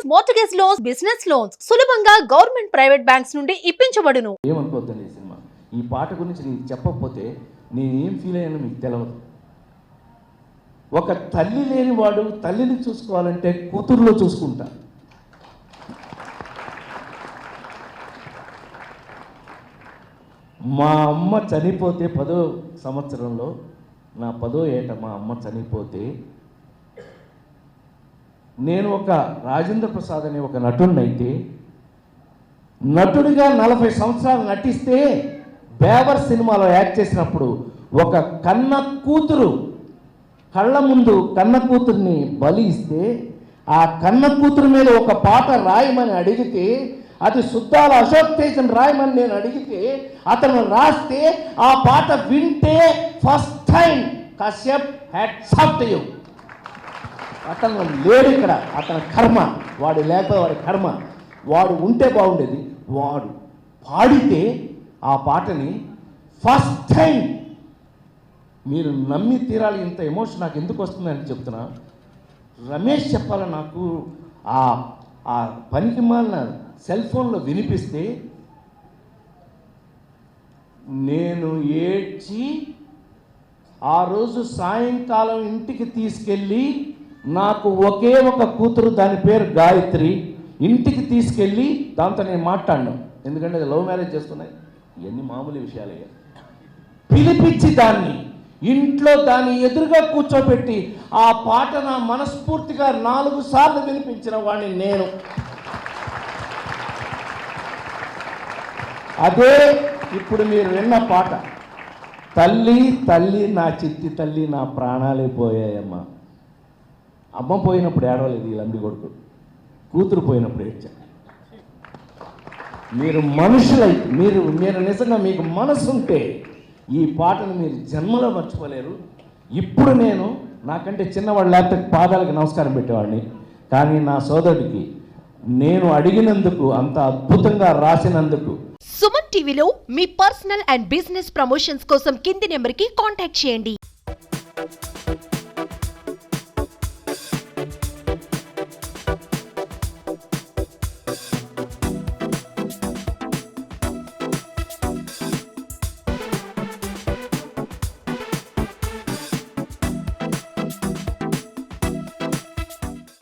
Loans mortgage loans business loans సులభంగా government private banks నుండి ఇప్పించబడును. ఏమనుకోవద్దండి ఈ సినిమా? ఈ పాట గురించి నేను చెప్పకపోతే నేను ఏం ఫీల్ అయ్యానో మీకు తెలియదు ఒక తల్లి లేనివాడు తల్లిని చూసుకోవాలంటే కూతురులో చూసుకుంటా. మా అమ్మ చనిపోతే పదో సంవత్సరంలో నా పదో ఏట మా అమ్మ చనిపోతే నేను ఒక రాజేంద్ర ప్రసాద్ అనే ఒక నటుడినైతే నటుడిగా నలభై సంవత్సరాలు నటిస్తే బేవర్ సినిమాలో యాక్ట్ చేసినప్పుడు ఒక కన్న కూతురు కళ్ళ ముందు కన్న కూతుర్ని బలి ఇస్తే ఆ కన్న కూతురు మీద ఒక పాట రాయమని అడిగితే అది శుద్ధాల అశోక్ తేజన్ రాయమని నేను అడిగితే అతను రాస్తే ఆ పాట వింటే ఫస్ట్ టైం కశ్యప్ హ్యాడ్ సాఫ్ట్ యూ అతను లేడు ఇక్కడ. అతని కర్మ వాడు లేకపోతే వాడి కర్మ. వాడు ఉంటే బాగుండేది. వాడు పాడితే ఆ పాటని ఫస్ట్ టైం మీరు నమ్మి తీరాలి ఇంత ఎమోషన్ నాకు ఎందుకు వస్తుందని చెప్తున్నా. రమేష్ చెప్పాల నాకు? ఆ ఆ పనికి మాలిన సెల్ ఫోన్లో వినిపిస్తే నేను ఏడ్చి ఆ రోజు సాయంకాలం ఇంటికి తీసుకెళ్ళి నాకు ఒకే ఒక కూతురు దాని పేరు గాయత్రి. ఇంటికి తీసుకెళ్ళి దాంతో నేను మాట్లాడినాం. ఎందుకంటే అది లవ్ మ్యారేజ్ చేస్తున్నాయి. ఇవన్నీ మామూలు విషయాలయ్యా పిలిపించి దాన్ని ఇంట్లో దాన్ని ఎదురుగా కూర్చోబెట్టి ఆ పాట నా మనస్ఫూర్తిగా నాలుగు సార్లు వినిపించిన వాడిని నేను. అదే ఇప్పుడు మీరు విన్న పాట. తల్లి తల్లి నా చిత్తి తల్లి నా ప్రాణాలే పోయాయమ్మా. అమ్మ పోయినప్పుడు ఏడవలేదు ఈ లంబి కొడుకు. కూతురు పోయినప్పుడు ఏడ్చా. మీరు మనుషులై మీరు మీరు నిజంగా మీకు మనసు ఉంటే ఈ పాటను మీరు జన్మలో మర్చిపోలేరు. ఇప్పుడు నేను నాకంటే చిన్నవాడు లేకపోతే పాదాలకు నమస్కారం పెట్టేవాడిని. కానీ నా సోదరుడికి నేను అడిగినందుకు అంత అద్భుతంగా రాసినందుకు. సుమన్ టీవీలో మీ పర్సనల్ అండ్ బిజినెస్ ప్రమోషన్స్ కోసం కింది నెంబర్కి కాంటాక్ట్ చేయండి.